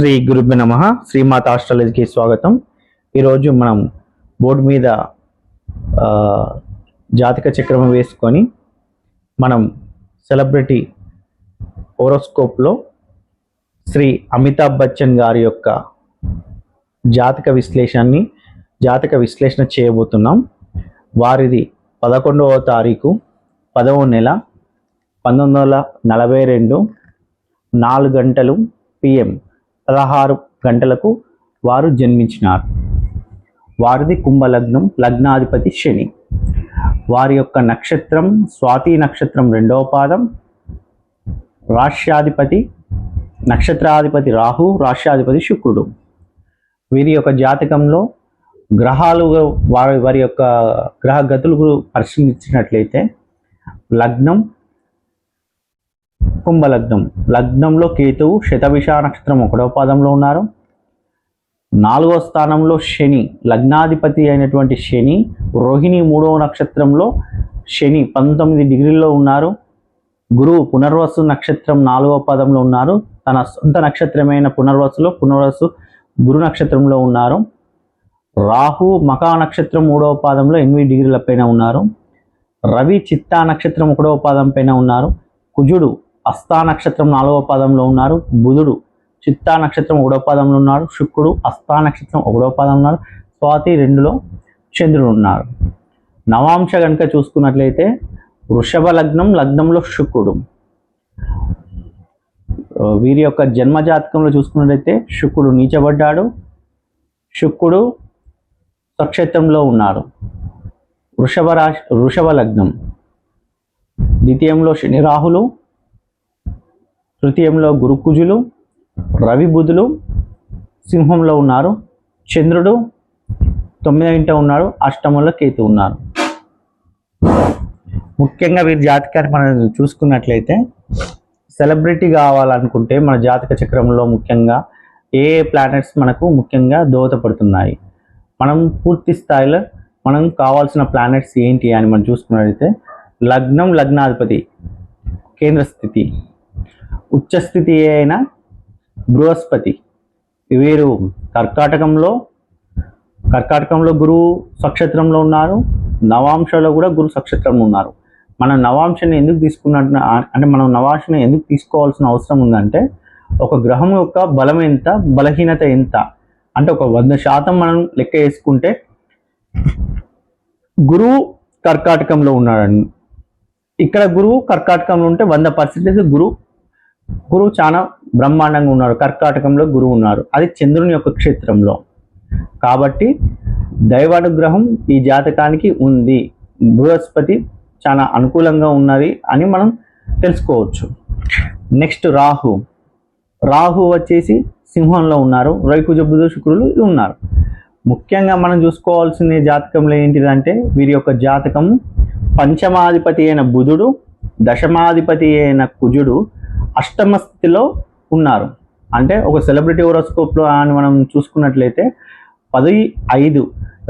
శ్రీ గురుభ్య నమ. శ్రీమాత ఆస్ట్రాలజీకి స్వాగతం. ఈరోజు మనం బోర్డు మీద జాతక చక్రం వేసుకొని మనం సెలబ్రిటీ ఓరోస్కోప్లో శ్రీ అమితాబ్ బచ్చన్ గారి యొక్క జాతక విశ్లేషణని జాతక విశ్లేషణ చేయబోతున్నాం. వారిది పదకొండవ తారీఖు పదవ నెల పంతొమ్మిది వందల నలభై రెండు నాలుగు గంటలు పిఎం పదహారు గంటలకు వారు జన్మించినారు. వారిది కుంభలగ్నం లగ్నాధిపతి శని. వారి యొక్క నక్షత్రం స్వాతి నక్షత్రం రెండవ పాదం రాష్ట్రాధిపతి నక్షత్రాధిపతి రాహు రాష్ట్రాధిపతి శుక్రుడు. వీరి యొక్క జాతకంలో గ్రహాలు వారి వారి యొక్క గ్రహగతులు పరిశీలించినట్లయితే లగ్నం కుంభలగ్నం. లగ్నంలో కేతువు శతభిష నక్షత్రం ఒకటవ పాదంలో ఉన్నారు. నాలుగో స్థానంలో శని లగ్నాధిపతి అయినటువంటి శని రోహిణి మూడవ నక్షత్రంలో శని పంతొమ్మిది డిగ్రీల్లో ఉన్నారు. గురువు పునర్వసు నక్షత్రం నాలుగవ పాదంలో ఉన్నారు. తన సొంత నక్షత్రమైన పునర్వసులో పునర్వసు గురు నక్షత్రంలో ఉన్నారు. రాహు మకా నక్షత్రం మూడవ పాదంలో ఎనిమిది డిగ్రీల పైన ఉన్నారు. రవి చిత్తా నక్షత్రం ఒకటవ పాదం పైన ఉన్నారు. కుజుడు అస్థా నక్షత్రం నాలుగవ పాదంలో ఉన్నారు. బుధుడు చిత్తా నక్షత్రం ఒకటవ పాదంలో ఉన్నారు. శుక్రుడు అస్థా నక్షత్రం ఒకటవ పాదంలో ఉన్నారు. స్వాతి రెండులో చంద్రుడు ఉన్నారు. నవాంశ కనుక చూసుకున్నట్లయితే వృషభ లగ్నం లగ్నంలో శుక్రుడు. వీరి యొక్క జన్మ జాతకంలో చూసుకున్నట్లయితే శుక్రుడు నీచబడ్డాడు. శుక్రుడు స్వక్షేత్రంలో ఉన్నాడు వృషభ రాశి వృషభ లగ్నం. ద్వితీయంలో శని రాహులు తృతీయంలో గురుకుజులు రవి బుధులు సింహంలో ఉన్నారు చంద్రుడు తొమ్మిదవ ఇంట ఉన్నాడు అష్టమంలో కేతు ఉన్నారు. ముఖ్యంగా వీరి జాతకాన్ని మనం చూసుకున్నట్లయితే సెలబ్రిటీ కావాలనుకుంటే మన జాతక చక్రంలో ముఖ్యంగా ఏ ఏ ప్లానెట్స్ మనకు ముఖ్యంగా దోహదపడుతున్నాయి. మనం పూర్తి స్థాయిలో మనం కావాల్సిన ప్లానెట్స్ ఏంటి అని మనం చూసుకున్నట్లయితే లగ్నం లగ్నాధిపతి కేంద్ర స్థితి. ఉచ్చస్థితి అయిన బృహస్పతి. వీరు కర్కాటకంలో కర్కాటకంలో గురువు సక్షత్రంలో ఉన్నారు. నవాంశలో కూడా గురు సక్షత్రంలో ఉన్నారు. మనం నవాంశని ఎందుకు తీసుకున్నట్టు అంటే మనం నవాంశని ఎందుకు తీసుకోవాల్సిన అవసరం ఉందంటే ఒక గ్రహం యొక్క బలం ఎంత బలహీనత ఎంత అంటే ఒక వంద శాతం మనం లెక్క వేసుకుంటే గురువు కర్కాటకంలో ఉన్నాడని ఇక్కడ గురువు కర్కాటకంలో ఉంటే వంద పర్సెంటేజ్ గురువు గురువు చాలా బ్రహ్మాండంగా ఉన్నారు కర్కాటకంలో గురువు ఉన్నారు. అది చంద్రుని యొక్క క్షేత్రంలో. కాబట్టి దైవానుగ్రహం ఈ జాతకానికి ఉంది. బృహస్పతి చాలా అనుకూలంగా ఉన్నది అని మనం తెలుసుకోవచ్చు. నెక్స్ట్ రాహు. రాహు వచ్చేసి సింహంలో ఉన్నారు. రైకుజ బుధ శుక్రులు ఉన్నారు. ముఖ్యంగా మనం చూసుకోవాల్సిన జాతకంలో ఏంటిదంటే వీరి యొక్క జాతకం పంచమాధిపతి అయిన బుధుడు దశమాధిపతి అయిన కుజుడు అష్టమ స్థితిలో ఉన్నారు. అంటే ఒక సెలబ్రిటీ హోరోస్కోప్లో అని మనం చూసుకున్నట్లయితే పది ఐదు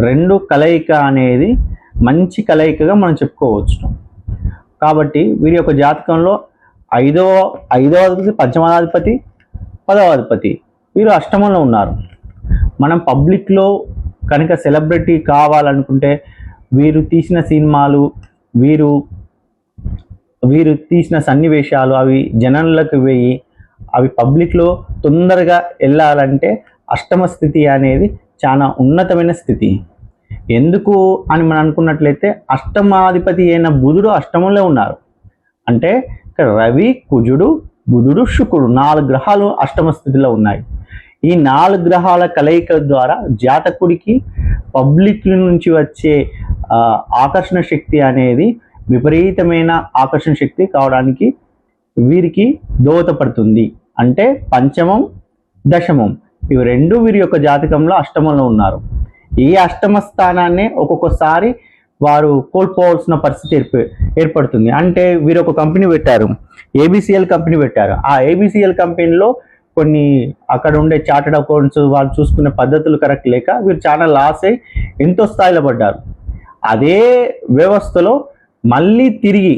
రెండు కలయిక అనేది మంచి కలయికగా మనం చెప్పుకోవచ్చు. కాబట్టి వీరి యొక్క జాతకంలో ఐదవ ఐదవ అధిపతి పంచమాధిపతి పదవ అధిపతి వీరు అష్టమంలో ఉన్నారు. మనం పబ్లిక్లో కనుక సెలబ్రిటీ కావాలనుకుంటే వీరు తీసిన సినిమాలు వీరు వీరు తీసిన సన్నివేశాలు అవి జనంలోకి వెయ్యి అవి పబ్లిక్లో తొందరగా వెళ్ళాలంటే అష్టమ స్థితి అనేది చాలా ఉన్నతమైన స్థితి. ఎందుకు అని మనం అనుకున్నట్లయితే అష్టమాధిపతి అయిన బుధుడు అష్టమంలో ఉన్నారు. అంటే ఇక్కడ రవి కుజుడు బుధుడు శుక్రుడు నాలుగు గ్రహాలు అష్టమ స్థితిలో ఉన్నాయి. ఈ నాలుగు గ్రహాల కలయిక ద్వారా జాతకుడికి పబ్లిక్ నుంచి వచ్చే ఆకర్షణ శక్తి అనేది విపరీతమైన ఆకర్షణ శక్తి కావడానికి వీరికి దోహదపడుతుంది. అంటే పంచమం దశమం. ఇవి రెండు వీరి యొక్క జాతకంలో అష్టమంలో ఉన్నారు. ఈ అష్టమ స్థానాన్ని ఒక్కొక్కసారి వారు కోల్పోవాల్సిన పరిస్థితి ఏర్ప ఏర్పడుతుంది. అంటే వీరు ఒక కంపెనీ పెట్టారు. ఏబిసిఎల్ కంపెనీ పెట్టారు. ఆ ఏబిసిఎల్ కంపెనీలో కొన్ని అక్కడ ఉండే చార్టెడ్ అకౌంట్స్ వాళ్ళు చూసుకునే పద్ధతులు కరెక్ట్ లేక వీరు చాలా లాస్ అయి ఎంతో స్థాయిలో పడ్డారు. అదే వ్యవస్థలో మళ్ళీ తిరిగి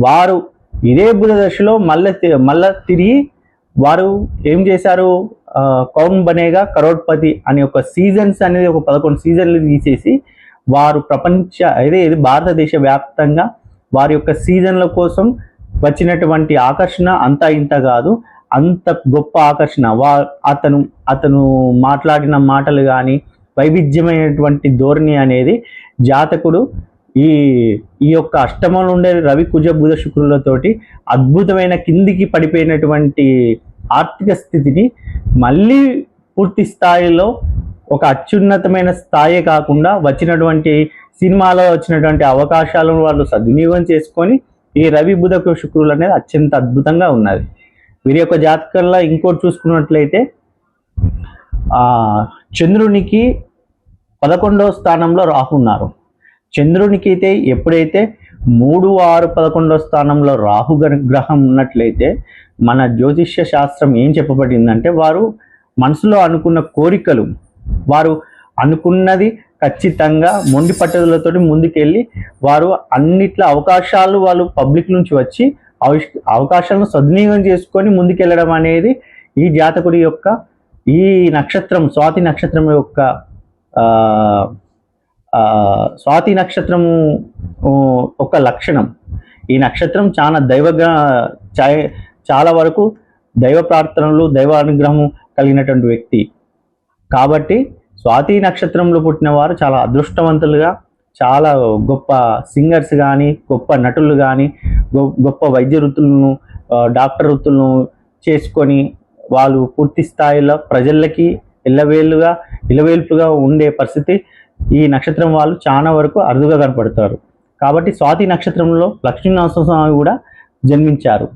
వారు ఇదే బుధ దశలో మళ్ళీ మళ్ళా తిరిగి వారు ఏం చేశారు? కౌన్ బనేగా కరోడ్పతి అనే ఒక సీజన్స్ అనేది ఒక పదకొండు సీజన్లు తీసేసి వారు ప్రపంచ అదే ఇది భారతదేశ వ్యాప్తంగా వారి యొక్క సీజన్ల కోసం వచ్చినటువంటి ఆకర్షణ అంతా ఇంత కాదు. అంత గొప్ప ఆకర్షణ. వా అతను అతను మాట్లాడిన మాటలు కానీ వైవిధ్యమైనటువంటి ధోరణి అనేది జాతకుడు ఈ ఈ యొక్క అష్టమంలో ఉండే రవి కుజ బుధ శుక్రులతోటి అద్భుతమైన కిందికి పడిపోయినటువంటి ఆర్థిక స్థితిని మళ్ళీ పూర్తి స్థాయిలో ఒక అత్యున్నతమైన స్థాయి కాకుండా వచ్చినటువంటి సినిమాలో వచ్చినటువంటి అవకాశాలను వాళ్ళు సద్వినియోగం చేసుకొని ఈ రవి బుధ శుక్రులు అనేది అత్యంత అద్భుతంగా ఉన్నది. వీరి యొక్క జాతకంలో ఇంకోటి చూసుకున్నట్లయితే చంద్రునికి పదకొండవ స్థానంలో రాహు ఉన్నారు. చంద్రునికి అయితే ఎప్పుడైతే మూడు ఆరు పదకొండవ స్థానంలో రాహు గ- గ్రహం ఉన్నట్లయితే మన జ్యోతిష్య శాస్త్రం ఏం చెప్పబడిందంటే వారు మనసులో అనుకున్న కోరికలు వారు అనుకున్నది ఖచ్చితంగా మొండి పట్టుదలతో ముందుకెళ్ళి వారు అన్నిట్ల అవకాశాలు వాళ్ళు పబ్లిక్ నుంచి వచ్చి అవకాశాలను సద్వినియోగం చేసుకొని ముందుకెళ్ళడం అనేది ఈ జాతకుడి యొక్క ఈ నక్షత్రం స్వాతి నక్షత్రం యొక్క ఆ, స్వాతి నక్షత్రము ఒక లక్షణం. ఈ నక్షత్రం చాలా దైవగా చాలా వరకు దైవ ప్రార్థనలు దైవ అనుగ్రహం కలిగినటువంటి వ్యక్తి. కాబట్టి స్వాతి నక్షత్రంలో పుట్టిన వారు చాలా అదృష్టవంతులుగా చాలా గొప్ప సింగర్స్ కానీ గొప్ప నటులు కానీ గొప్ప వైద్య వృత్తులను డాక్టర్ వృత్తులను చేసుకొని వాళ్ళు పూర్తి స్థాయిలో ప్రజలకి ఇల్లవేలుగా ఇలవేల్పుగా ఉండే పరిస్థితి ఈ నక్షత్రం వాళ్ళు చాలా వరకు అరుదుగా కనపడతారు. కాబట్టి స్వాతి నక్షత్రంలో లక్ష్మీనరసింహస్వామి కూడా జన్మించారు.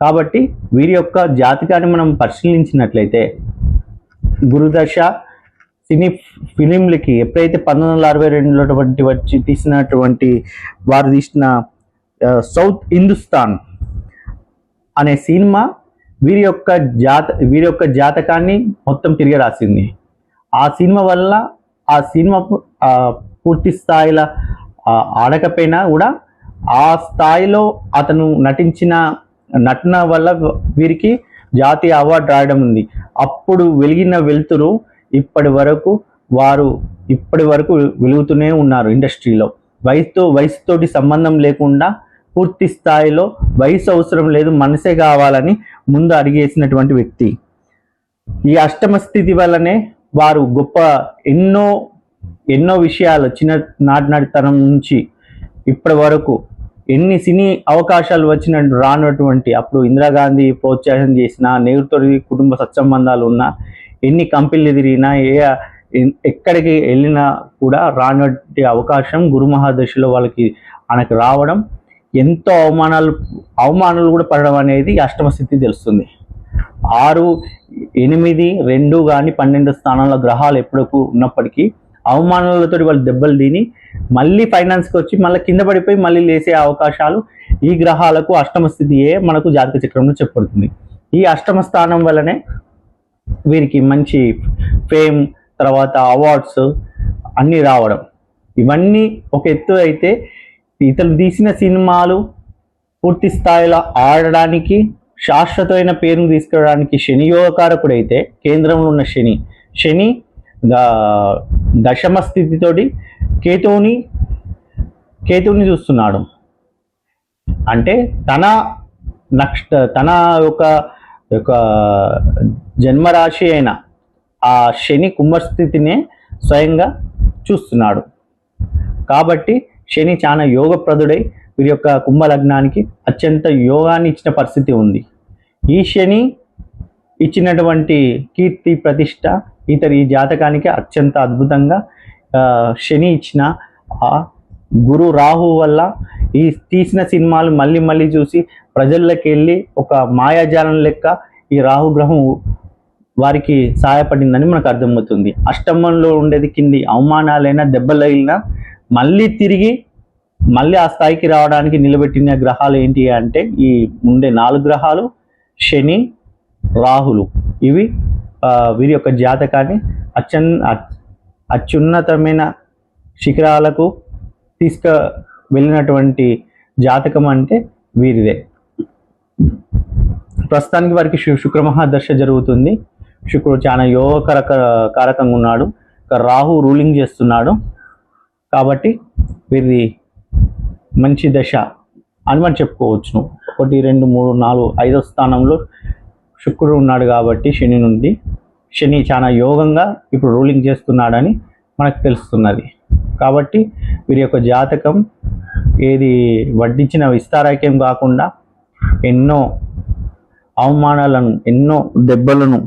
కాబట్టి వీరి యొక్క జాతకాన్ని మనం పరిశీలించినట్లయితే గురుదశ సినీ ఫిలింలకి ఎప్పుడైతే పంతొమ్మిది వందల అరవై రెండులో వచ్చి తీసినటువంటి వారు తీసిన సౌత్ హిందుస్థాన్ అనే సినిమా వీరి యొక్క జాత వీరి యొక్క జాతకాన్ని మొత్తం తిరిగి రాసింది. ఆ సినిమా వల్ల ఆ సినిమా పూర్తి స్థాయిలో ఆడకపోయినా కూడా ఆ స్థాయిలో అతను నటించిన నటన వల్ల వీరికి జాతీయ అవార్డు రాయడం ఉంది. అప్పుడు వెలిగిన వెలుతురు ఇప్పటి వరకు వారు ఇప్పటి వరకు వెలుగుతూనే ఉన్నారు ఇండస్ట్రీలో. వయసుతో వయసుతోటి సంబంధం లేకుండా పూర్తి స్థాయిలో వయసు అవసరం లేదు మనసే కావాలని ముందు అడిగేసినటువంటి వ్యక్తి. ఈ అష్టమ స్థితి వల్లనే వారు గొప్ప ఎన్నో ఎన్నో విషయాలు చిన్న నాటినాటితనం నుంచి ఇప్పటి వరకు ఎన్ని సినీ అవకాశాలు వచ్చిన రానటువంటి అప్పుడు ఇందిరాగాంధీ ప్రోత్సాహం చేసిన నెహ్రూతో కుటుంబ సత్సంబంధాలు ఉన్నా ఎన్ని కంపెనీలు తిరిగినా ఏ ఎక్కడికి వెళ్ళినా కూడా రానటువంటి అవకాశం గురు మహాదశలో వాళ్ళకి ఆయనకు రావడం ఎంతో అవమానాలు అవమానాలు కూడా పడడం అనేది అష్టమ స్థితి తెలుస్తుంది. ఆరు ఎనిమిది రెండు కానీ పన్నెండు స్థానాల గ్రహాలు ఎప్పటికూ ఉన్నప్పటికీ అవమానాలతో వాళ్ళు దెబ్బలు తిని మళ్ళీ ఫైనాన్స్కి వచ్చి మళ్ళీ కింద పడిపోయి మళ్ళీ లేసే అవకాశాలు ఈ గ్రహాలకు అష్టమ స్థితియే మనకు జాతక చక్రంలో చెప్పబడుతుంది. ఈ అష్టమ స్థానం వల్లనే వీరికి మంచి ఫేమ్ తర్వాత అవార్డ్స్ అన్నీ రావడం. ఇవన్నీ ఒక ఎత్తు అయితే ఇతను తీసిన సినిమాలు పూర్తి స్థాయిలో ఆడడానికి శాశ్వతమైన పేరును తీసుకురావడానికి శని యోగకారకుడైతే కేంద్రంలో ఉన్న శని. శని దశమ స్థితితోటి కేతువుని కేతువుని చూస్తున్నాడు. అంటే తన నక్ష తన యొక్క యొక్క జన్మరాశి అయిన ఆ శని కుంభస్థితినే స్వయంగా చూస్తున్నాడు. కాబట్టి శని చాలా యోగప్రదుడై వీరి యొక్క కుంభ లగ్నానికి అత్యంత యోగాన్ని ఇచ్చిన పరిస్థితి ఉంది. ఈ శని ఇచ్చినటువంటి కీర్తి ప్రతిష్ట ఇతర ఈ జాతకానికి అత్యంత అద్భుతంగా శని ఇచ్చిన ఆ గురు రాహు వల్ల ఈ తీసిన సినిమాలు మళ్ళీ మళ్ళీ చూసి ప్రజల్లోకి వెళ్ళి ఒక మాయాజాలం లెక్క ఈ రాహుగ్రహం వారికి సహాయపడిందని మనకు అర్థమవుతుంది. అష్టమంలో ఉండేది కింది అవమానాలైనా దెబ్బలైనా మళ్ళీ తిరిగి మళ్ళీ ఆ స్థాయికి రావడానికి నిలబెట్టిన గ్రహాలు ఏంటి అంటే ఈ ఉండే నాలుగు గ్రహాలు శని రాహులు. ఇవి వీరి యొక్క జాతకాన్ని అత్యన్ అత్యున్నతమైన శిఖరాలకు తీసుక వెళ్ళినటువంటి జాతకం అంటే వీరిదే. ప్రస్తుతానికి వారికి శు శుక్ర మహాదశ జరుగుతుంది. శుక్రుడు చాలా యోగకర కారకంగా ఉన్నాడు. రాహు రూలింగ్ చేస్తున్నాడు. కాబట్టి వీరిది మంచి దశ అని మనం చెప్పుకోవచ్చును. ఒకటి రెండు మూడు నాలుగు ఐదో స్థానంలో శుక్రుడు ఉన్నాడు కాబట్టి శని నుండి శని చాలా యోగంగా ఇప్పుడు రూలింగ్ చేస్తున్నాడని మనకు తెలుస్తున్నది. కాబట్టి వీరి యొక్క జాతకం ఏది వడ్డించిన విస్తారాక్యం కాకుండా ఎన్నో అవమానాలను ఎన్నో దెబ్బలను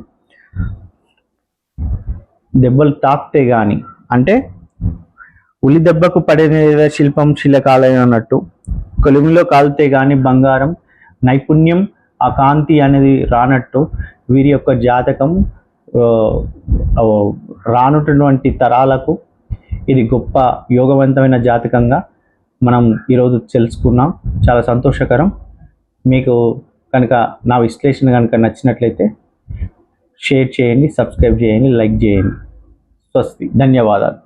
దెబ్బలు తాకితే కానీ అంటే ఉలి దెబ్బకు పడిన శిల్పం శిలకాలయం అన్నట్టు. కొలిమిలో కాలితే కానీ బంగారం నైపుణ్యం ఆ కాంతి అనేది రానట్టు వీరి యొక్క జాతకం రానుటటువంటి తరాలకు ఇది గొప్ప యోగవంతమైన జాతకంగా మనం ఈరోజు తెలుసుకున్నాం. చాలా సంతోషకరం. మీకు కనుక నా విశ్లేషణ కనుక నచ్చినట్లయితే షేర్ చేయండి సబ్స్క్రైబ్ చేయండి లైక్ చేయండి. స్వస్తి. ధన్యవాదాలు.